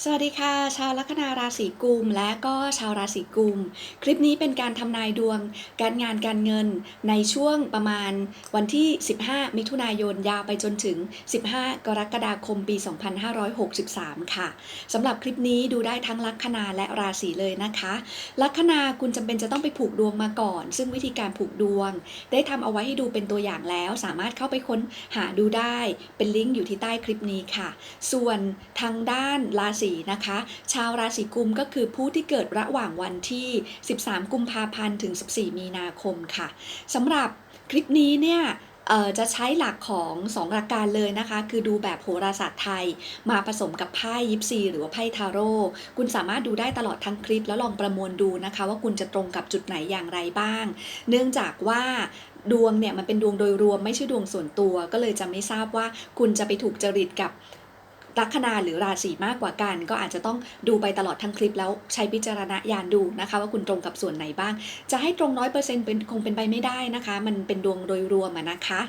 สวัสดีค่ะ ชาวลัคนาราศีกุมและก็ชาวราศีกุม คลิปนี้เป็นการทำนายดวง การงานการเงินในช่วงประมาณวันที่ 15 มิถุนายนยาวไปจนถึง 15 กรกฎาคมปี 2563 ค่ะสำหรับคลิปนี้ดูได้ทั้งลัคนาและราศีเลยนะคะ ลัคนาคุณจำเป็นจะต้องไปผูกดวงมาก่อน ซึ่งวิธีการผูกดวง ได้ทำเอาไว้ให้ดูเป็นตัวอย่างแล้ว สามารถเข้าไปค้นหาดูได้เป็นลิงก์อยู่ที่ใต้คลิปนี้ค่ะ ส่วนทางด้านราศีนะคะ ชาวราศีกุมก็คือผู้ที่เกิดระหว่างวันที่ 13 กุมภาพันธ์ถึง 14 มีนาคมค่ะสำหรับคลิปนี้เนี่ยจะใช้หลักของ2หลักการเลยนะคะ คือดูแบบโหราศาสตร์ไทย มาผสมกับไพ่ยิปซีหรือว่าไพ่ทาโร่คุณสามารถดูได้ตลอดทั้งคลิป แล้วลองประมวลดูนะคะ ว่าคุณจะตรงกับจุดไหนอย่างไรบ้าง เนื่องจากว่าดวงเนี่ยมันเป็นดวงโดยรวมไม่ใช่ดวงส่วนตัว ก็เลยจะไม่ทราบว่าคุณจะไปถูกจริตกับ ลัคนาหรือราศีมากกว่ากัน ก็อาจจะต้องดูไปตลอดทั้งคลิปแล้วใช้พิจารณญาณดูนะคะ ว่าคุณตรงกับส่วนไหนบ้าง จะให้ตรงร้อยเปอร์เซ็นต์เป็นคงเป็นไปไม่ได้นะคะ มันเป็นดวงโดยรวมนะคะ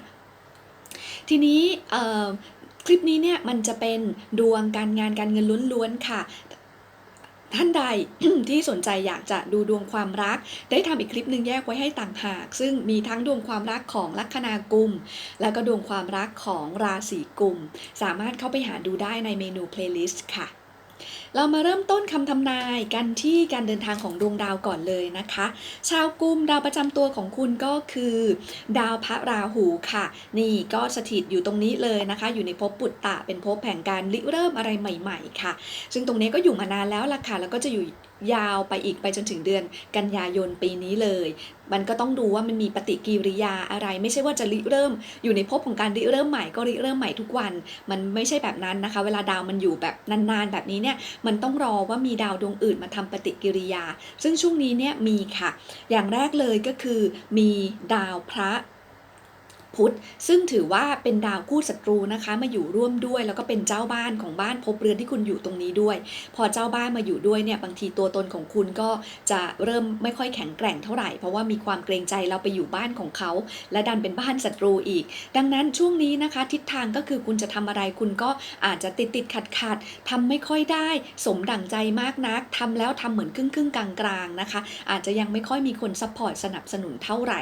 ทีนี้คลิปนี้เนี่ยมันจะเป็นดวงการงานการเงินล้วนๆค่ะ ท่านใดที่สนใจอยากจะดูดวงความรัก ได้ทำอีกคลิปหนึ่งแยกไว้ให้ต่างหาก ซึ่งมีทั้งดวงความรักของลัคนากุม แล้วก็ดวงความรักของราศีกุม สามารถเข้าไปหาดูได้ในเมนูเพลย์ลิสต์ค่ะ เรามาเริ่มต้นคำทำนายกันที่การเดินทางของดวงดาวก่อนเลยนะคะ ชาวกุมดาวประจำตัวของคุณก็คือ ดาวพระราหูค่ะ นี่ก็สถิตอยู่ตรงนี้เลยนะคะ อยู่ในภพปุตตะเป็นภพแห่งการริเริ่มอะไรใหม่ ๆ ค่ะ ซึ่งตรงนี้ก็อยู่มานานแล้วล่ะค่ะแล้วก็จะอยู่ยาวไปอีกไปจนถึงเดือนกันยายนปีนี้เลย มันก็ต้องดูว่ามันมีปฏิกิริยาอะไร ไม่ใช่ว่าจะริเริ่ม อยู่ในภพของการริเริ่มใหม่ก็ริเริ่มใหม่ทุกวัน มันไม่ใช่แบบนั้นนะคะ เวลาดาวมันอยู่แบบนานๆ แบบนี้เนี่ย มันต้องรอว่ามีดาวดวงอื่นมาทำปฏิกิริยา ซึ่งช่วงนี้เนี่ยมีค่ะ อย่างแรกเลยก็คือมีดาวพระ พุธ ซึ่งถือว่าเป็นดาวคู่ศัตรูนะคะ มาอยู่ร่วมด้วย แล้วก็เป็นเจ้าบ้านของบ้านภพเรือนที่คุณอยู่ตรงนี้ด้วย พอเจ้าบ้านมาอยู่ด้วยเนี่ยบางทีตัวตนของคุณก็จะเริ่มไม่ค่อยแข็งแกร่งเท่าไหร่ เพราะว่ามีความเกรงใจเราไปอยู่บ้านของเขา และดันเป็นบ้านศัตรูอีก ดังนั้นช่วงนี้นะคะ ทิศทางก็คือคุณจะทำอะไรคุณก็อาจจะติดติดขัดขัดทำไม่ค่อยได้ สมดั่งใจมากนักทำแล้วทำเหมือนครึ่งครึ่งๆกลางนะคะ อาจจะยังไม่ค่อยมีคนซัพพอร์ตสนับสนุนเท่าไหร่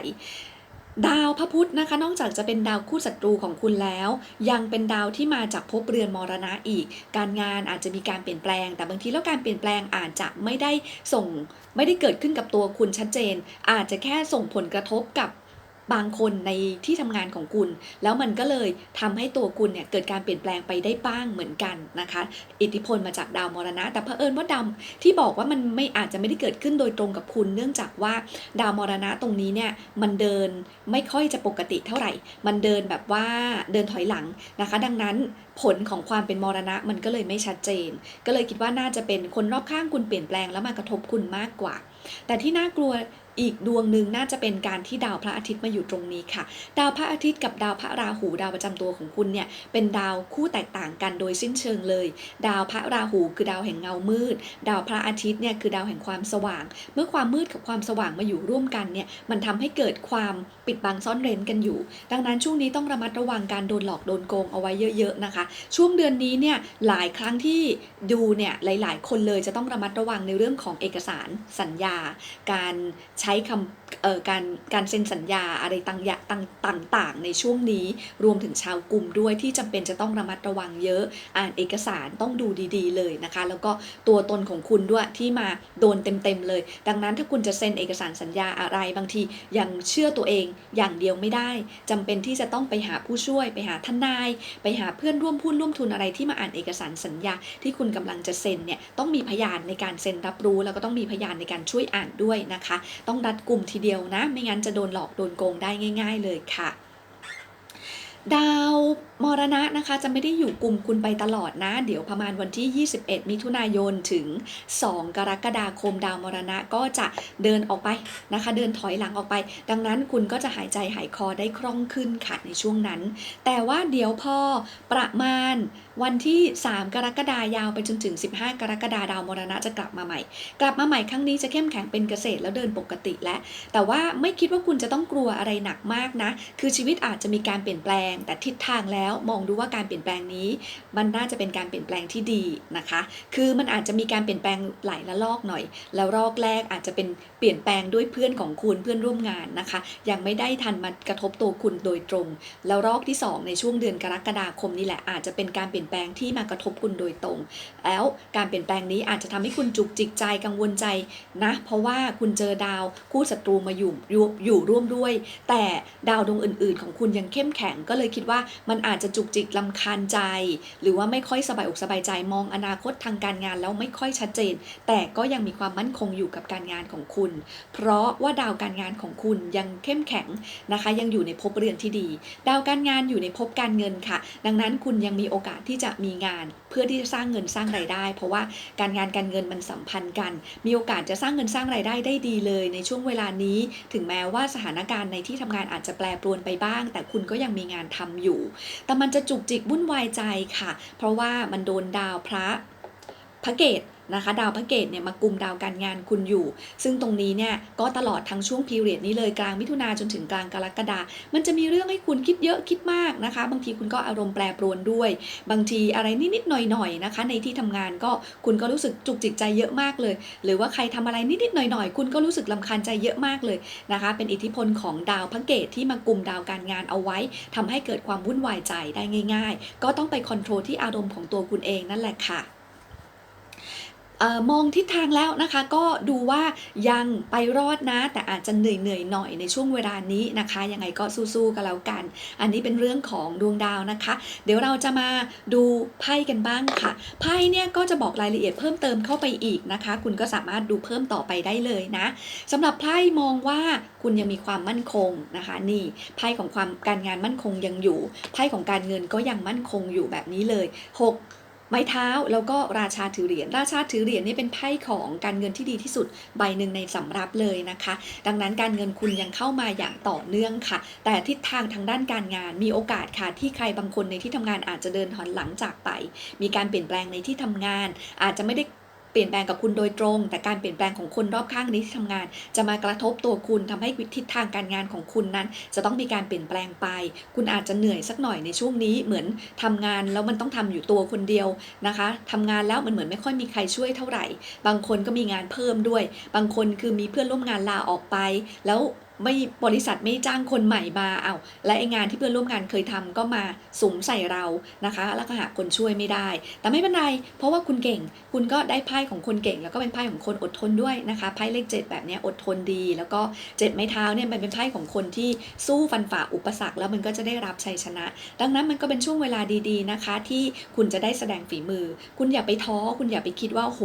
ดาวพระพุธนะคะ นอกจากจะเป็นดาวคู่ศัตรูของคุณแล้ว ยังเป็นดาวที่มาจากภพเรือนมรณะอีก การงานอาจจะมีการเปลี่ยนแปลง แต่บางทีแล้วการเปลี่ยนแปลงอาจจะไม่ได้ส่ง ไม่ได้เกิดขึ้นกับตัวคุณชัดเจน อาจจะแค่ส่งผลกระทบกับ บางคนในที่ทำงานของคุณ แล้วมันก็เลยทำให้ตัวคุณเนี่ยเกิดการเปลี่ยนแปลงไปได้บ้างเหมือนกันนะคะ อิทธิพลมาจากดาวมรณะ แต่เผอิญว่าดาวที่บอกว่ามันไม่อาจจะไม่ได้เกิดขึ้นโดยตรงกับคุณ เนื่องจากว่าดาวมรณะตรงนี้เนี่ยมันเดินไม่ค่อยจะปกติเท่าไหร่ มันเดินแบบว่าเดินถอยหลังนะคะ ดังนั้นผลของความเป็นมรณะมันก็เลยไม่ชัดเจน ก็เลยคิดว่าน่าจะเป็นคนรอบข้างคุณเปลี่ยนแปลงแล้วมากระทบคุณมากกว่า แต่ที่น่ากลัวอีกดวงหนึ่งน่าจะเป็นการที่ดาวพระอาทิตย์มาอยู่ตรงนี้ค่ะ ดาวพระอาทิตย์กับดาวพระราหูดาวประจำตัวของคุณเนี่ยเป็นดาวคู่แตกต่างกันโดยสิ้นเชิงเลย ดาวพระราหูคือดาวแห่งเงามืด ดาวพระอาทิตย์เนี่ยคือดาวแห่งความสว่าง เมื่อความมืดกับความสว่างมาอยู่ร่วมกันเนี่ยมันทำให้เกิดความปิดบังซ่อนเร้นกันอยู่ ดังนั้นช่วงนี้ต้องระมัดระวังการโดนหลอกโดนโกงเอาไว้เยอะๆนะคะ ช่วงเดือนนี้เนี่ยหลายครั้งที่ดูเนี่ยหลาย ๆ คนเลยจะต้องระมัดระวังในเรื่องของเอกสารสัญญา การใช้คำ การการเซ็นสัญญาอะไรต่างๆต่างๆ ในช่วงนี้รวมถึงชาวกลุ่มด้วยที่จำเป็นจะต้องระมัดระวังเยอะ อ่านเอกสารต้องดูดีๆ เลยนะคะ แล้วก็ตัวตนของคุณด้วยที่มาโดนเต็มๆเลย ดังนั้นถ้าคุณจะเซ็นเอกสารสัญญาอะไรบางทียังเชื่อตัวเองอย่างเดียวไม่ได้จำเป็นที่จะต้องไปหาผู้ช่วย ไปหาทนาย ไปหาเพื่อนร่วมหุ้นร่วมทุนอะไรที่มาอ่านเอกสารสัญญาที่คุณกำลังจะเซ็นเนี่ยต้องมีพยานในการเซ็นรับรู้ แล้วก็ต้องมีพยานในการช่วยอ่านด้วยนะคะ ต้องรัดกลุ่มทีเดียวนะ ไม่งั้นจะโดนหลอกโดนโกงได้ง่าย ๆ เลยค่ะ ดาว มรณะนะคะจะไม่ได้อยู่กลุ่มคุณไปตลอดนะ เดี๋ยวประมาณวันที่ 21 มิถุนายนถึง 2 กรกฎาคมดาวมรณะก็จะเดินออกไปนะคะ เดินถอยหลังออกไป ดังนั้นคุณก็จะหายใจหายคอได้คล่องขึ้นค่ะในช่วงนั้น แต่ว่าเดี๋ยวพอประมาณวันที่ 3 กรกฎายาวไปจนถึง 15 กรกฎาดาวมรณะจะกลับมาใหม่ กลับมาใหม่ครั้งนี้จะเข้มแข็งเป็นเกษตรแล้วเดินปกติแล้วแต่ว่าไม่คิดว่าคุณจะต้องกลัวอะไรหนักมากนะ คือชีวิตอาจจะมีการเปลี่ยนแปลงแต่ทิศทางแล้วแล้วมองดูว่าการเปลี่ยนแปลงนี้ มันน่าจะเป็นการเปลี่ยนแปลงที่ดีนะคะ คือมันอาจจะมีการเปลี่ยนแปลงหลายละลอกหน่อย แล้วรอกแรกอาจจะเป็นเปลี่ยนแปลงด้วยเพื่อนของคุณเพื่อนร่วมงานนะคะ ยังไม่ได้ทันมากระทบตัวคุณโดยตรง แล้วรอกที่ 2 ในช่วงเดือนกรกฎาคมนี่แหละอาจจะเป็นการเปลี่ยนแปลงที่มากระทบคุณโดยตรง แล้วการเปลี่ยนแปลงนี้อาจจะทำให้คุณจุกจิกใจกังวลใจนะ เพราะว่าคุณเจอดาวคู่ศัตรูมาอยู่อยู่อยู่ร่วมด้วย แต่ดาวดวงอื่น ๆ ของคุณยังเข้มแข็งก็เลยคิดว่ามันอาจจะจุกจิกลำคาญใจ หรือว่าไม่ค่อยสบายอกสบายใจมองอนาคตทางการงานแล้วไม่ค่อยชัดเจน แต่ก็ยังมีความมั่นคงอยู่กับการงานของคุณ เพราะว่าดาวการงานของคุณยังเข้มแข็งนะคะ ยังอยู่ในภพเรือนที่ดี ดาวการงานอยู่ในภพการเงินค่ะ ดังนั้นคุณยังมีโอกาสที่จะมีงาน เพื่อที่จะสร้างเงินสร้างรายได้ เพราะว่าการงานการเงินมันสัมพันธ์กัน มีโอกาสจะสร้างเงินสร้างรายได้ได้ดีเลย ในช่วงเวลานี้ ถึงแม้ว่าสถานการณ์ในที่ทำงานอาจจะแปรปรวนไปบ้าง แต่คุณก็ยังมีงานทำอยู่แต่มันจะจุกจิกวุ่นวายใจค่ะ เพราะว่ามันโดนดาวพระพระเกต นะคะ ดาวพระเกตเนี่ยมากุมดาวการงานคุณอยู่ ซึ่งตรงนี้เนี่ยก็ตลอดทั้งช่วงพีเรียดนี้เลยกลางมิถุนาจนถึงกลางกรกฎามันจะมีเรื่องให้คุณคิดเยอะคิดมากนะคะ บางทีคุณก็อารมณ์แปรปรวนด้วย บางทีอะไรนิดๆหน่อยๆนะคะ ในที่ทำงานก็คุณก็รู้สึกจุกจิกใจเยอะมากเลย หรือว่าใครทำอะไรนิดๆหน่อยๆ คุณก็รู้สึกลำคาญใจเยอะมากเลยนะคะ เป็นอิทธิพลของดาวพระเกตที่มากุมดาวการงานเอาไว้ทำให้เกิดความวุ่นวายใจได้ง่าย ๆ ก็ต้องไปคอนโทรลที่อารมณ์ของตัวคุณเองนั่นแหละค่ะ ออมองทิศทางแล้วนะคะก็ดูว่ายังไปรอดนะ แต่อาจจะเหนื่อยเหนื่อยหน่อยในช่วงเวลานี้นะคะยังไงก็สู้ๆกันแล้วกัน อันนี้เป็นเรื่องของดวงดาวนะคะ เดี๋ยวเราจะมาดูไพ่กันบ้างค่ะไพ่เนี่ยก็จะบอกรายละเอียดเพิ่มเติมเข้าไปอีกนะคะ คุณก็สามารถดูเพิ่มต่อไปได้เลยนะสำหรับไพ่มองว่าคุณยังมีความมั่นคงนะคะนี่ไพ่ของความการงานมั่นคงยังอยู่ไพ่ของการเงินก็ยังมั่นคงอยู่แบบนี้เลยหก ไม้เท้าแล้วก็ราชาถือเหรียญราชาถือเหรียญนี่เป็นไพ่ของการเงินที่ดีที่สุดใบหนึ่งในสำรับเลยนะคะ ดังนั้นการเงินคุณยังเข้ามาอย่างต่อเนื่องค่ะ แต่ทิศทางทางด้านการงานมีโอกาสค่ะที่ใครบางคนในที่ทำงานอาจจะเดินถอนหลังจากไป มีการเปลี่ยนแปลงในที่ทำงาน อาจจะไม่ได้ เปลี่ยนแปลงกับคุณโดยตรง แต่การเปลี่ยนแปลงของคนรอบข้างในที่ทำงาน จะมากระทบตัวคุณทำให้ทิศทางการงานของคุณนั้น จะต้องมีการเปลี่ยนแปลงไป คุณอาจจะเหนื่อยสักหน่อยในช่วงนี้เหมือนทำงานแล้วมันต้องทำอยู่ตัวคนเดียวนะคะทำงานแล้วมันเหมือนไม่ค่อยมีใครช่วยเท่าไหร่ บางคนก็มีงานเพิ่มด้วย บางคนคือมีเพื่อนร่วมงานลาออกไปแล้ว ไม่บริษัทไม่จ้างคนใหม่มาเอาและไองานที่เพื่อนร่วมงานเคยทำก็มาสุมใส่เรานะคะ แล้วก็หาคนช่วยไม่ได้ แต่ไม่เป็นไรเพราะว่าคุณเก่ง คุณก็ได้ไพ่ของคนเก่ง แล้วก็เป็นไพ่ของคนอดทนด้วยนะคะไพ่เลขเจ็ดแบบนี้อดทนดี แล้วก็เจ็ดไม้เท้าเนี่ยมันเป็นไพ่ของคนที่สู้ฟันฝ่าอุปสรรคแล้วมันก็จะได้รับชัยชนะ ดังนั้นมันก็เป็นช่วงเวลาดีๆนะคะ ที่คุณจะได้แสดงฝีมือ คุณอย่าไปท้อคุณอย่าไปคิดว่าโห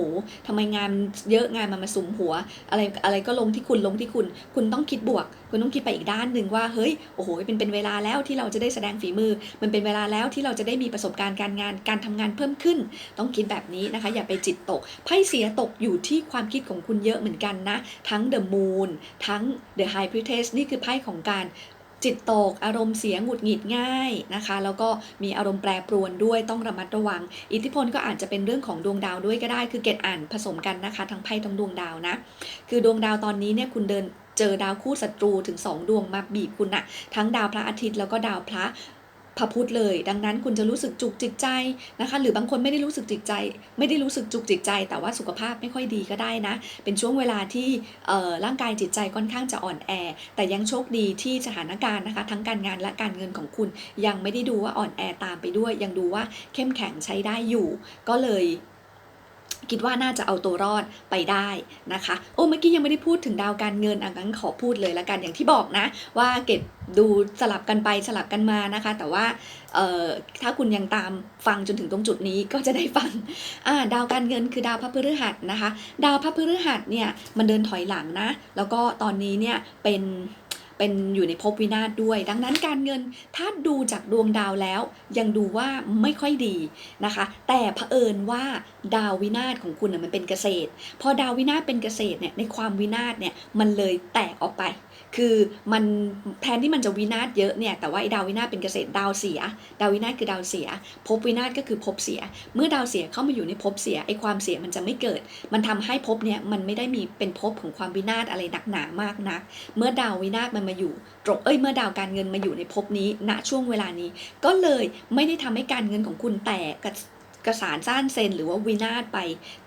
ทำไมงานเยอะงานมันมาสุมหัวอะไรอะไรก็ลงที่คุณลงที่คุณ คุณต้องคิดบวกคุณต้องคิดไปอีกด้านหนึ่งว่าเฮ้ยโอ้โหเป็นเป็นเวลาแล้วที่เราจะได้แสดงฝีมือ มันเป็นเวลาแล้วที่เราจะได้มีประสบการณ์การงานการทำงานเพิ่มขึ้น ต้องคิดแบบนี้นะคะ อย่าไปจิตตกไพ่เสียตกอยู่ที่ความคิดของคุณเยอะเหมือนกันนะ ทั้ง The Moon ทั้ง The High Priestess นี่คือไพ่ของการจิตตกอารมณ์เสียหงุดหงิดง่ายนะคะ แล้วก็มีอารมณ์แปรปรวนด้วยต้องระมัดระวัง อิทธิพลก็อาจจะเป็นเรื่องของดวงดาวด้วยก็ได้ คือเกตอ่านผสมกันนะคะ ทั้งไพ่ทั้งดวงดาวนะ คือดวงดาวตอนนี้เนี่ยคุณเดิน เจอดาวคู่ศัตรูถึง 2 ดวงมาบีบคุณอะทั้งดาวพระอาทิตย์แล้วก็ดาวพระพระพุธเลย ดังนั้นคุณจะรู้สึกจุกจิกใจนะคะ หรือบางคนไม่ได้รู้สึกจิตใจ ไม่ได้รู้สึกจุกจิกใจ แต่ว่าสุขภาพไม่ค่อยดีก็ได้นะ เป็นช่วงเวลาที่เอ่อร่างกายจิตใจค่อนข้างจะอ่อนแอ แต่ยังโชคดีที่สถานการณ์นะคะ ทั้งการงานและการเงินของคุณยังไม่ได้ดูว่าอ่อนแอตามไปด้วย ยังดูว่าเข้มแข็งใช้ได้อยู่ ก็เลย คิดว่าน่าจะเอาตัวรอดไปได้นะคะ โอ้เมื่อกี้ยังไม่ได้พูดถึงดาวการเงินอะงั้นขอพูดเลยละกันอย่างที่บอกนะ ว่าเก็บดูสลับกันไปสลับกันมานะคะ แต่ว่าถ้าคุณยังตามฟังจนถึงตรงจุดนี้ก็จะได้ฟังาดาวการเงินคือดาวพระพฤหัสนะคะ ดาวพระพฤหัสเนี่ยมันเดินถอยหลังนะ แล้วก็ตอนนี้เนี่ยเป็นเป็นอยู่ในภพวินาศด้วย ดังนั้นการเงินถ้าดูจากดวงดาวแล้ว ยังดูว่าไม่ค่อยดีนะคะ แต่เผอิญว่า ดาววินาศของคุณนะมันเป็นเกษตร พอดาววินาศเป็นเกษตรเนี่ยในความวินาศเนี่ยมันเลยแตกออกไป คือมันแทนที่มันจะวินาศเยอะเนี่ยแต่ว่าไอ้ดาววินาศเป็นเกษตรดาวเสีย ดาววินาศคือดาวเสียภพวินาศก็คือภพเสีย เมื่อดาวเสียเข้ามาอยู่ในภพเสียไอ้ความเสียมันจะไม่เกิด มันทำให้ภพเนี่ยมันไม่ได้มีเป็นภพของความวินาศอะไรหนักหนามากนัก เมื่อดาววินาศมันมาอยู่ตรงเอ้ยเมื่อดาวการเงินมาอยู่ในภพนี้ณช่วงเวลานี้ ก็เลยไม่ได้ทำให้การเงินของคุณแตก กระสานซ่านเซนหรือว่าวินาศไป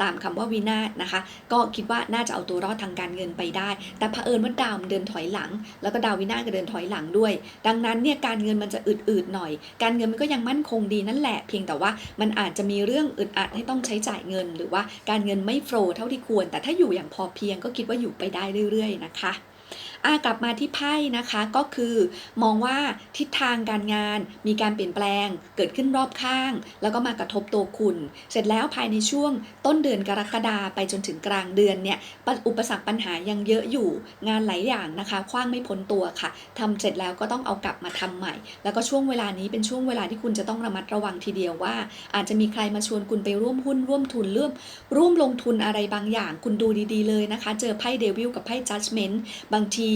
ตามคำว่าวินาศนะคะ ก็คิดว่าน่าจะเอาตัวรอดทางการเงินไปได้ แต่เผอิญว่าดาวมันเดินถอยหลัง แล้วก็ดาววินาศก็เดินถอยหลังด้วย ดังนั้นเนี่ยการเงินมันจะอืดๆหน่อย การเงินมันก็ยังมั่นคงดีนั่นแหละ เพียงแต่ว่ามันอาจจะมีเรื่องอึดอัดให้ต้องใช้จ่ายเงิน หรือว่าการเงินไม่โฟลเท่าที่ควร แต่ถ้าอยู่อย่างพอเพียงก็คิดว่าอยู่ไปได้เรื่อยๆนะคะ กลับมาที่ไพ่นะคะก็คือมองว่าทิศทางการงานมีการเปลี่ยนแปลงเกิดขึ้นรอบข้าง แล้วก็มากระทบตัวคุณ เสร็จแล้วภายในช่วงต้นเดือนกรกฎาไปจนถึงกลางเดือนเนี่ยอุปสรรคปัญหายังเยอะอยู่งานหลายอย่างนะคะคว้างไม่พ้นตัวค่ะทำเสร็จแล้วก็ต้องเอากลับมาทำใหม่ แล้วก็ช่วงเวลานี้เป็นช่วงเวลาที่คุณจะต้องระมัดระวังทีเดียวว่า อาจจะมีใครมาชวนคุณไปร่วมหุ้นร่วมทุนร่วมร่วมลงทุนอะไรบางอย่าง คุณดูดีๆเลยนะคะ เจอไพ่เดวิลกับไพ่ judgment บางที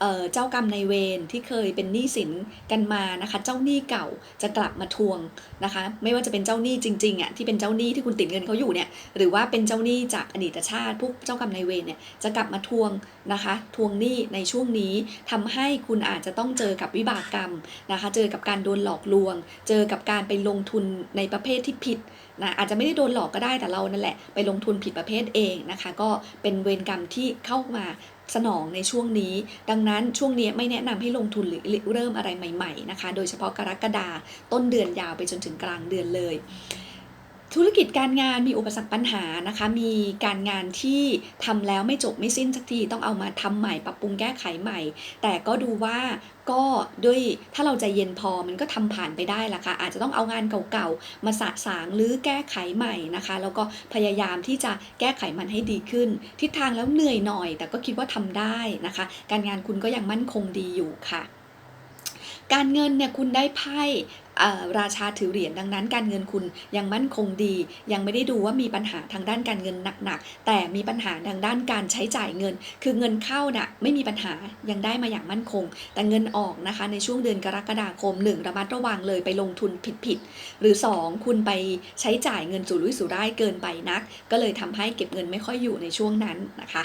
เอ่อเจ้ากรรมในเวรที่เคยเป็นหนี้สินกันมานะคะ เจ้าหนี้เก่าจะกลับมาทวงนะคะ ไม่ว่าจะเป็นเจ้าหนี้จริงๆอะที่เป็นเจ้าหนี้ที่คุณติดเงินเขาอยู่เนี่ยหรือว่าเป็นเจ้าหนี้จากอดีตชาติพวกเจ้ากรรมในเวรเนี่ยจะกลับมาทวงนะคะ ทวงหนี้ในช่วงนี้ทำให้คุณอาจจะต้องเจอกับวิบากกรรมนะคะ เจอกับการโดนหลอกลวง เจอกับการไปลงทุนในประเภทที่ผิด นะอาจจะไม่ได้โดนหลอกก็ได้แต่เรานั่นแหละไปลงทุนผิดประเภทเองนะคะ ก็เป็นเวรกรรมที่เข้ามาสนองในช่วงนี้ ดังนั้นช่วงนี้ไม่แนะนำให้ลงทุนหรือเริ่มอะไรใหม่ ๆนะคะ โดยเฉพาะกรกฎาต้นเดือนยาวไปจนถึงกลางเดือนเลย ธุรกิจการงานมีอุปสรรคปัญหานะคะ มีการงานที่ทำแล้วไม่จบไม่สิ้นสักทีต้องเอามาทำใหม่ปรับปรุงแก้ไขใหม่ แต่ก็ดูว่าก็ด้วยถ้าเราใจเย็นพอมันก็ทำผ่านไปได้ละค่ะ อาจจะต้องเอางานเก่าๆ มาสะสางหรือแก้ไขใหม่นะคะ แล้วก็พยายามที่จะแก้ไขมันให้ดีขึ้น ทิศทางแล้วเหนื่อยหน่อย แต่ก็คิดว่าทำได้นะคะ การงานคุณก็ยังมั่นคงดีอยู่ค่ะ การเงินเนี่ยคุณได้ไพ่ราชาถือเหรียญดังนั้น การเงินคุณยังมั่นคงดี ยังไม่ได้ดูว่ามีปัญหาทางด้านการเงินหนักๆ แต่มีปัญหาทางด้านการใช้จ่ายเงิน คือเงินเข้าน่ะไม่มีปัญหายังได้มาอย่างมั่นคง แต่เงินออกนะคะในช่วงเดือนกรกฎาคมหนึ่งระมัดระวังเลยไปลงทุนผิดๆหรือ 2 คุณไปใช้จ่ายเงินสุรุ่ยสุร่ายเกินไปนัก ก็เลยทำให้เก็บเงินไม่ค่อยอยู่ในช่วงนั้นนะคะ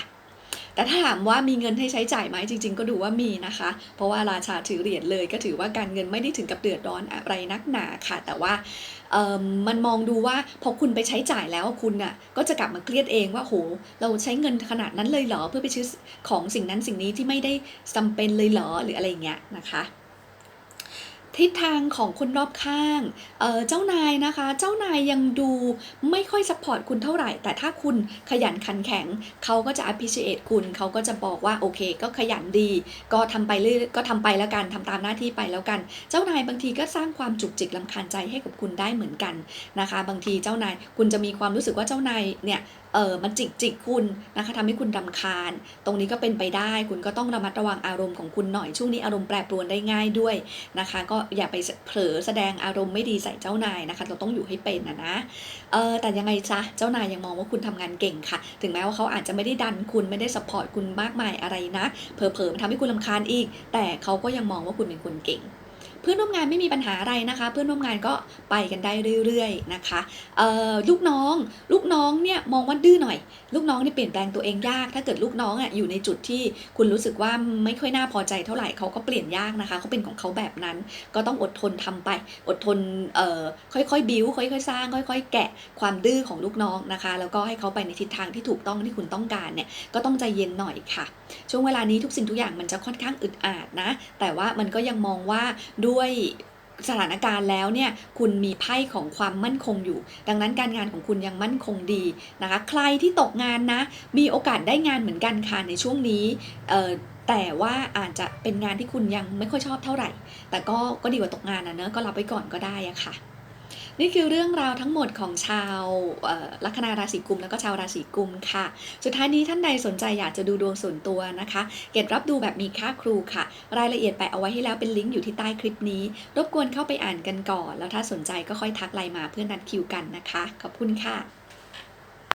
แต่ถ้าถามว่ามีเงินให้ใช้จ่ายไหมจริง ๆ ก็ดูว่ามีนะคะ เพราะว่าราชาถือเหรียญเลย ก็ถือว่าการเงินไม่ได้ถึงกับเดือดร้อนอะไรนักหนาค่ะ แต่ว่ามันมองดูว่าพอคุณไปใช้จ่ายแล้วคุณน่ะก็จะกลับมาเครียดเองว่าโหเราใช้เงินขนาดนั้นเลยเหรอเพื่อไปซื้อของสิ่งนั้นสิ่งนี้ที่ไม่ได้จำเป็นเลยเหรอหรืออะไรเงี้ยนะคะ ทิศทางของคนรอบข้างเเจ้านายนะคะ เจ้านายยังดูไม่ค่อยสปอร์ตคุณเท่าไหร่ แต่ถ้าคุณขยันขันแข็ง เขาก็จะ appreciate คุณ เขาก็จะบอกว่าโอเค ก็ขยันดี ก็ทำไปเรื่อยก็ทำไปแล้วกันทำตามหน้าที่ไปแล้วกัน เจ้านายบางทีก็สร้างความจุกจิกลำคาญใจให้กับคุณได้เหมือนกันนะคะ บางทีเจ้านายคุณจะมีความรู้สึกว่าเจ้านายเนี่ย เออมันจิกจิกคุณนะคะทำให้คุณรำคาญ ตรงนี้ก็เป็นไปได้คุณก็ต้องระมัดระวังอารมณ์ของคุณหน่อยช่วงนี้อารมณ์แปรปรวนได้ง่ายด้วยนะคะ ก็อย่าไปเผลอแสดงอารมณ์ไม่ดีใส่เจ้านายนะคะ เราต้องอยู่ให้เป็นนะนะเออแต่ยังไงจ๊ะเจ้านายยังมองว่าคุณทำงานเก่งค่ะ ถึงแม้ว่าเขาอาจจะไม่ได้ดันคุณไม่ได้สปอร์ตคุณมากมายอะไรนะเผลอๆมันทำให้คุณรำคาญอีก แต่เขาก็ยังมองว่าคุณเป็นคนเก่ง เพื่อนร่วมงานไม่มีปัญหาอะไรนะคะ เพื่อนร่วมงานก็ไปกันได้เรื่อยๆนะคะลูกน้องลูกน้องเนี่ยมองว่าดื้อหน่อย ลูกน้องนี่เปลี่ยนแปลงตัวเองยาก ถ้าเกิดลูกน้องอะอยู่ในจุดที่คุณรู้สึกว่าไม่ค่อยน่าพอใจเท่าไหร่เขาก็เปลี่ยนยากนะคะเขาเป็นของเขาแบบนั้น ก็ต้องอดทนทำไป อดทนค่อยๆบิ้วค่อยๆสร้าง ค่อย ๆ แกะความดื้อของลูกน้องนะคะ แล้วก็ให้เขาไปในทิศทางที่ถูกต้องที่คุณต้องการเนี่ยก็ต้องใจเย็นหน่อยค่ะ ช่วงเวลานี้ทุกสิ่งทุกอย่างมันจะค่อนข้างอึดอัดนะ แต่ว่ามันก็ยังมองว่าด้วยสถานการณ์แล้วเนี่ยคุณมีไพ่ของความมั่นคงอยู่ ดังนั้นการงานของคุณยังมั่นคงดีนะคะ ใครที่ตกงานนะ มีโอกาสได้งานเหมือนกันค่ะในช่วงนี้เออแต่ว่าอาจจะเป็นงานที่คุณยังไม่ค่อยชอบเท่าไหร่ แต่ก็ก็ดีกว่าตกงานนะเนอะก็รับไว้ก่อนก็ได้อะค่ะ นี่คือเรื่องราวทั้งหมดของชาวลัคนาราศีกุมแล้วก็ชาวราศีกุมค่ะ สุดท้ายนี้ท่านใดสนใจอยากจะดูดวงส่วนตัวนะคะ เกตรับดูแบบมีค่าครูค่ะ รายละเอียดแปะเอาไว้ให้แล้วเป็นลิงก์อยู่ที่ใต้คลิปนี้ รบกวนเข้าไปอ่านกันก่อน แล้วถ้าสนใจก็ค่อยทักไลน์มาเพื่อนัดคิวกันนะคะ ขอบคุณค่ะ